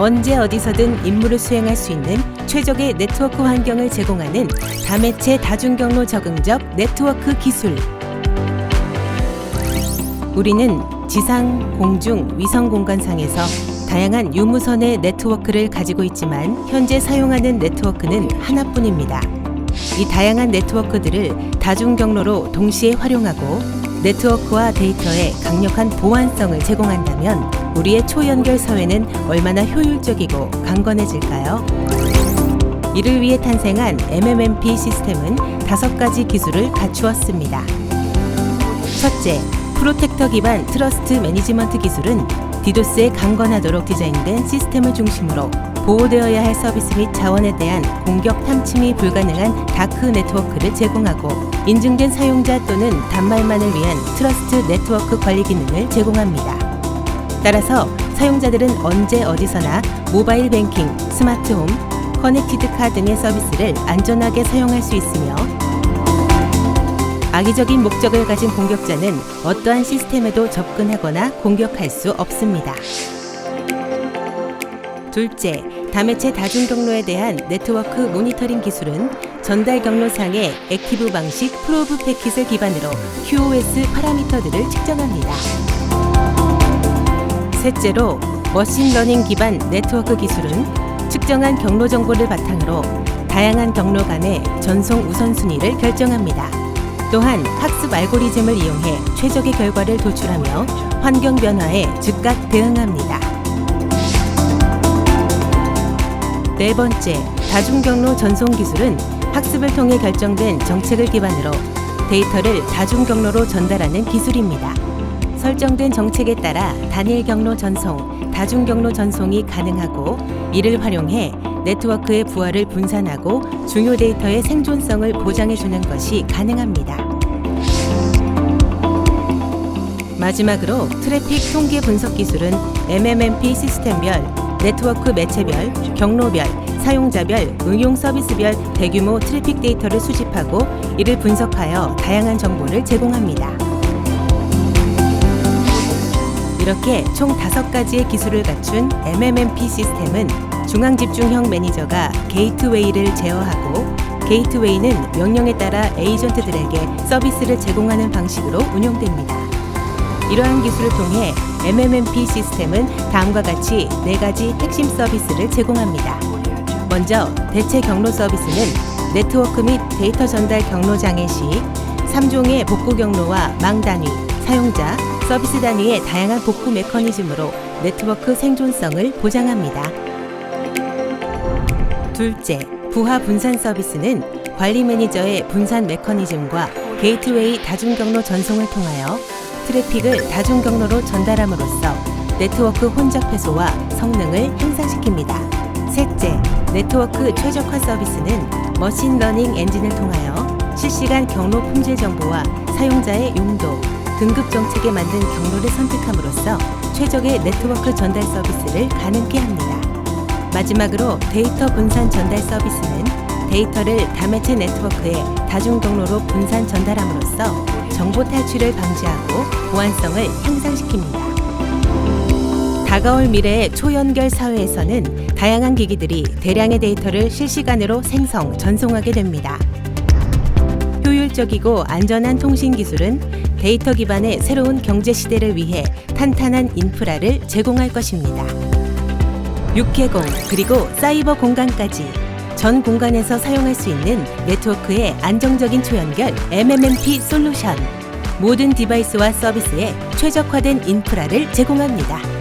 언제 어디서든 임무를 수행할 수 있는 최적의 네트워크 환경을 제공하는 다매체 다중경로 적응적 네트워크 기술. 우리는 지상, 공중, 위성 공간상에서 다양한 유무선의 네트워크를 가지고 있지만 현재 사용하는 네트워크는 하나뿐입니다. 이 다양한 네트워크들을 다중 경로로 동시에 활용하고 네트워크와 데이터의 강력한 보안성을 제공한다면 우리의 초연결 사회는 얼마나 효율적이고 강건해질까요? 이를 위해 탄생한 MMMP 시스템은 다섯 가지 기술을 갖추었습니다. 첫째, 프로텍터 기반 트러스트 매니지먼트 기술은 디도스에 강건하도록 디자인된 시스템을 중심으로 보호되어야 할 서비스 및 자원에 대한 공격 탐침이 불가능한 다크 네트워크를 제공하고 인증된 사용자 또는 단말만을 위한 트러스트 네트워크 관리 기능을 제공합니다. 따라서 사용자들은 언제 어디서나 모바일 뱅킹, 스마트홈, 커넥티드 카 등의 서비스를 안전하게 사용할 수 있으며 악의적인 목적을 가진 공격자는 어떠한 시스템에도 접근하거나 공격할 수 없습니다. 둘째, 다매체 다중 경로에 대한 네트워크 모니터링 기술은 전달 경로상의 액티브 방식 프로브 패킷을 기반으로 QoS 파라미터들을 측정합니다. 셋째로 머신러닝 기반 네트워크 기술은 측정한 경로 정보를 바탕으로 다양한 경로 간의 전송 우선순위를 결정합니다. 또한 학습 알고리즘을 이용해 최적의 결과를 도출하며 환경 변화에 즉각 대응합니다. 네 번째, 다중 경로 전송 기술은 학습을 통해 결정된 정책을 기반으로 데이터를 다중 경로로 전달하는 기술입니다. 설정된 정책에 따라 단일 경로 전송, 다중 경로 전송이 가능하고 이를 활용해 네트워크의 부하를 분산하고 중요 데이터의 생존성을 보장해 주는 것이 가능합니다. 마지막으로 트래픽 통계 분석 기술은 MMMP 시스템별, 네트워크 매체별, 경로별, 사용자별, 응용 서비스별 대규모 트래픽 데이터를 수집하고 이를 분석하여 다양한 정보를 제공합니다. 이렇게 총 다섯 가지의 기술을 갖춘 MMMP 시스템은 중앙 집중형 매니저가 게이트웨이를 제어하고 게이트웨이는 명령에 따라 에이전트들에게 서비스를 제공하는 방식으로 운영됩니다. 이러한 기술을 통해 MMMP 시스템은 다음과 같이 네 가지 핵심 서비스를 제공합니다. 먼저 대체 경로 서비스는 네트워크 및 데이터 전달 경로 장애 시 3종의 복구 경로와 망 단위, 사용자, 서비스 단위의 다양한 복구 메커니즘으로 네트워크 생존성을 보장합니다. 둘째, 부하 분산 서비스는 관리 매니저의 분산 메커니즘과 게이트웨이 다중경로 전송을 통하여 트래픽을 다중경로로 전달함으로써 네트워크 혼잡 해소와 성능을 향상시킵니다. 셋째, 네트워크 최적화 서비스는 머신러닝 엔진을 통하여 실시간 경로 품질 정보와 사용자의 용도, 등급 정책에 맞는 경로를 선택함으로써 최적의 네트워크 전달 서비스를 가능케 합니다. 마지막으로 데이터 분산 전달 서비스는 데이터를 다매체 네트워크에 다중 경로로 분산 전달함으로써 정보 탈취를 방지하고 보안성을 향상시킵니다. 다가올 미래의 초연결 사회에서는 다양한 기기들이 대량의 데이터를 실시간으로 생성, 전송하게 됩니다. 효율적이고 안전한 통신 기술은 데이터 기반의 새로운 경제 시대를 위해 탄탄한 인프라를 제공할 것입니다. 육해공 그리고 사이버 공간까지 전 공간에서 사용할 수 있는 네트워크의 안정적인 초연결 MMMP 솔루션 모든 디바이스와 서비스에 최적화된 인프라를 제공합니다.